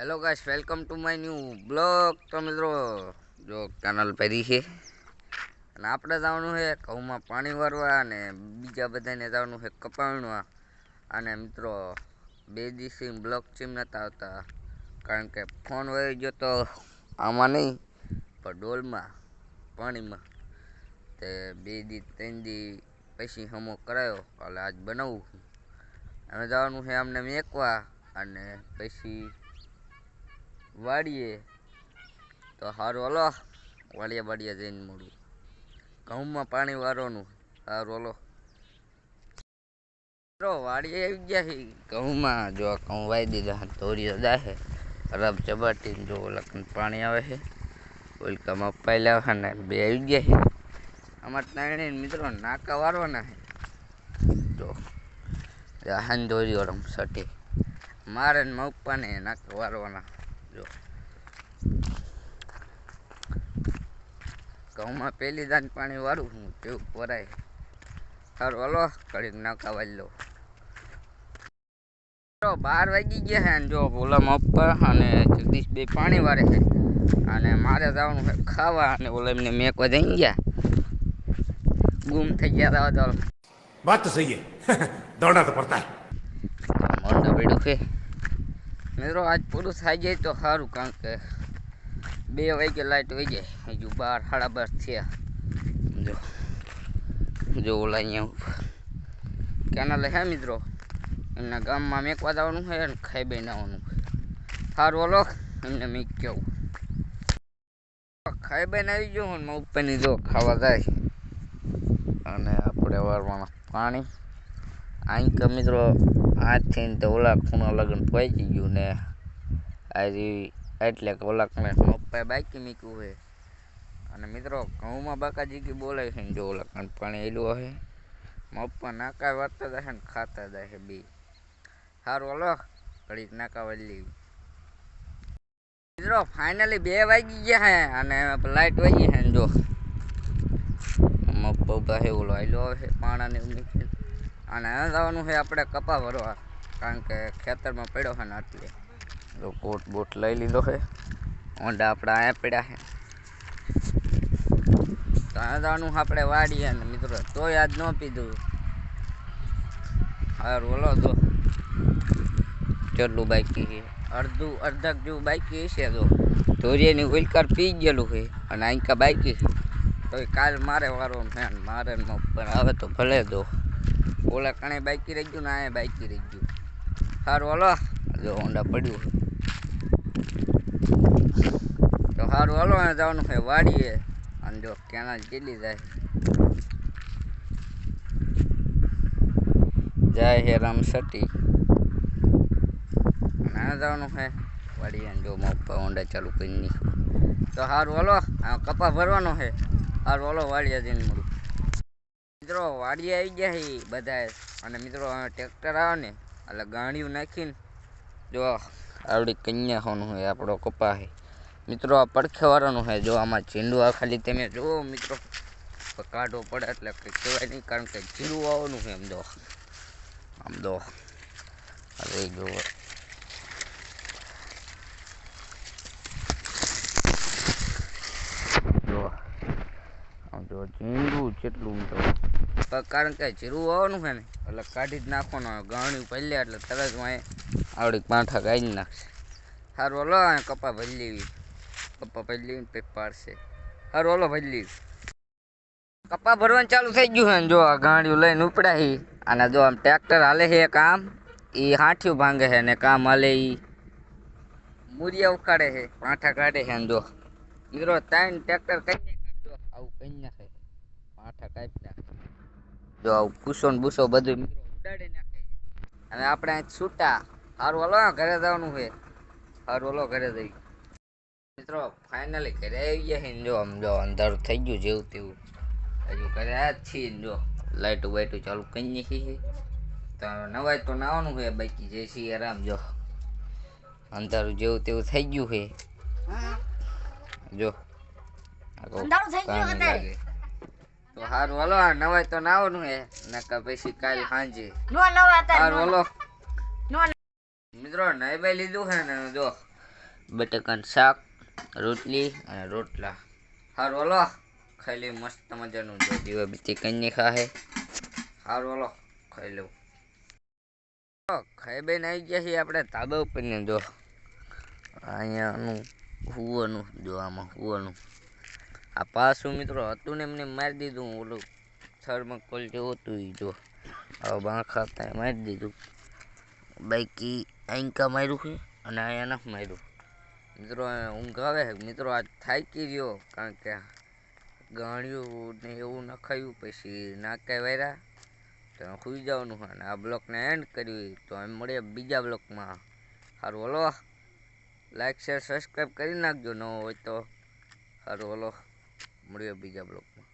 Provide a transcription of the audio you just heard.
Hello guys welcome to my new blog તો મિત્રો, જો કેનલ પહેરી છે. અને આપણે જવાનું છે ઘઉંમાં પાણી વારવા અને બીજા બધાને જવાનું છે કપાવણવા અને મિત્રો, બે દિવસથી બ્લોગ ચીમ નતા આવતા. કારણ કે ફોન વહી ગયો તો આમાં નહીં, પણ ડોલમાં, પાણીમાં. તે બે દી, ત્રણ દી પછી હમો કરાયો એટલે આજ બનાવું અમે જવાનું છે અમને મેકવા અને પછી વાડીએ. તો સારું હલો. વાડીએ વાડીએ જઈને મળું. ઘઉંમાં પાણી વારવાનું સારું હલો. વાડીએ આવી ગયા છે ઘઉંમાં જો ઘઉં વાઈ દીધા ધોરી દાહે રબ ચબાટીને જો લખન પાણી આવે છે ઓલકામાં પહેલા છે ને બે આવી ગયા છે અમારા ત્રણે મિત્રો નાકા વારવાના છે જો હાન દોરી ઓરમ સટી. મારે ને મપ્પાને નાકા વારવાના. જો. ઘઉંમાં પહેલી દાન પાણી વાળું હું ટેવ વરાય સારું હલો કડીક નાકા વાળી લો બાર વાગી ગયા છે જો ઓલામાં ઉપર અને જગદીશ બે પાણી વાળે છે. અને મારે જવાનું છે ખાવા અને ઓલા એમને મેકવા જઈ ગયા. ગુમ થઈ ગયા તા વાત તો સહી દોડના તો પડતા મોટા બેડું છે. મિત્રો, આજ પૂરું થઈ જાય તો સારું, કારણ કે બે વાગે લાઈટ વહી જાય. હજુ બાર, સાડા બાર થયા. જો જો ઓલા અહીંયા કેનાલ હે મિત્રો? એમના ગામમાં મેકવા જવાનું છે અને ખાઈ બનાવવાનું સારું ઓલો એમને મેં કેવું ખાઈ બેન આવી ગયો ને ઉપરની જો ખાવા જાય. અને આપણે વારવાના પાણી. અહીં કે મિત્રો આજથી તે ઓલા ખૂણા લગ્ન પહોંચી ગયું ને આજે એટલે કે ઓલા કણે મપ્પાએ બાકી મૂક્યું હે અને મિત્રો, ઘઉંમાં બાકાજી કે બોલાય છે ને જો ઓલા કણ પાણી એલું હશે, મપ્પા નાકા વારતા જાય ને ખાતા જાય બે. સારું હલો, ઘડીક નાકા વાળી મિત્રો ફાઇનલી બે વાગી ગયા હે અને લાઈટ વાગી ને જો. મપ્પા ઊભા હે ઓલો આયલો હે પાણાને નીકળે અને હવે જવાનું છે આપણે કપા ભરવા, કારણ કે ખેતરમાં પડ્યો છે ને એટલે જો કોટ બોટ લઈ લીધો છે. ઊંડા આપણા અહીંયા પડ્યા છે. તો હવે જવાનું છે આપણે વાડીએ અને મિત્રો, તોય આજ ન પીધું. હારું, ઓલો તો કેટલું બાકી છે? અડધું, અડધક જેવું બાકી હશે તો ધોરિયાની ઉલકાર પી ગયેલું છે અને આંકા બાકી છે. તો કાલ મારે વારો છે ને મારે ને ઉપર આવે તો ભલે દો ઓલા કણે બાઇકી રહી ગયું ને આ બાઈકી રહી ગયું. સારું હલો. જો હોન્ડા પડ્યું તો સારું હલો અને જવાનું છે વાડીએ. અને જો કેનાલ કેટલી જાય. જાય હે રામ સટી ના જવાનું છે વાડી અને જો મપ્પા હોન્ડા ચાલુ કરી તો સારું હલો. કપા ભરવાનો છે. સારું હલો, વાડીએ જઈને મળું. મિત્રો, વાડી આવી ગયા છે બધાએ અને મિત્રો ટ્રેક્ટર આવે ને, એટલે ગાણીયું નાખીને જો આવડી કન્યા હોવાનું હોય આપણો કપા છે મિત્રો, આ પડખેવાળાનું છે જો આમાં ઝીંડું આ ખાલી તમે જુઓ મિત્રો. તો કાઢવો પડે એટલે કંઈ કહેવાય નહીં, કારણ કે ઝીંડું આવવાનું છે એમ દો આમ દો અરે જો જો આમ જો ઝીંડું જેટલું તો પણ કારણ કે જીરું આવવાનું છે ને, એટલે કાઢી જ નાખવાનું હોય. ગાણી પહેલે એટલે તરતમાં આવડી પાંઠા કાઢી નાખશે. સારું હલો આ કપા ભરી લેવી. કપા ભરી લેવી ને પછી પાડશે. સારું હલો, ભરી લેવી. કપા ભરવાનું ચાલુ થઈ ગયું છે ને, જો આ ગાડીઓ લઈને ઉપડાઈ અને જો આમ ટ્રેક્ટર હાલે છે કામ એ હાંઠિયું ભાંગે છે ને કામ હાલે એ મૂરિયા ઉખાડે છે, પાંઠા કાઢે છે ને જો. મિત્રો ત્રણ ટ્રેક્ટર કઈ જો આવું કઈ નાખે માથા કાપી નાખે. જો આવું પૂસો ને બૂસો બધું ઉડાડી નાખે. અને આપણે અહીં છૂટા. સારું હલો ઘરે જવાનું છે. સારું હલો ઘરે જઈ મિત્રો ફાઇનલી ઘરે આવી ગયા છે ને જો આમ જો અંધારું થઈ ગયું જેવું તેવું. હજુ ઘરે આ જ છીએ ને જો. લાઇટું બાઇટું ચાલુ કરી નાખી છે. તો નવાય તો નાવાનું છે બાકી. જે છીએ આરામ જો. અંધારું જેવું તેવું થઈ ગયું છે. જો. અંધારું થઈ ગયું અત્યારે. તો હારું હાલો આ નવાય તો નાવાનું હે. નકા પછી કાલ સાંજે. નો નવા હતા હારું હાલો. મિત્રો નાઈ લીધું હે ને જો. બટાકાનું શાક રોટલી અને રોટલા. હારું ઓલો ખાઈ મસ્ત મજાનું. જો દીવા બીતી કઈ ખાહે હારું ઓલો ખાઈ લઉં. ખાઈ બેન આવી ગયા છીએ આપણે તાબા ઉપર ને જો. અહીંયાનું હુવાનું જો આમાં હુવાનું. આ પાછું મિત્રો હતું ને એમને મારી દીધું ઓલું થર્મકોલ જેવું હતું એ જો. હવે બાંખા ત્યાં મારી દીધું. બાકી આંકા માર્યું છે અને અહીંયા નથી માર્યું. મિત્રો ઊંઘાવે છે. મિત્રો આજ થાકી રહ્યો, કારણ કે ગાણ્યું ને એવું નખાયું પછી નાકે વાર્યા તો સુઈ જવાનું અને આ બ્લોકને એન્ડ કર્યું તો એમ મળીએ બીજા બ્લોકમાં. સારું હલો. લાઈક શેર સબસ્ક્રાઈબ કરી નાખજો. ન હોય તો સારું હલો. મળીએ બીજા બ્લોકમાં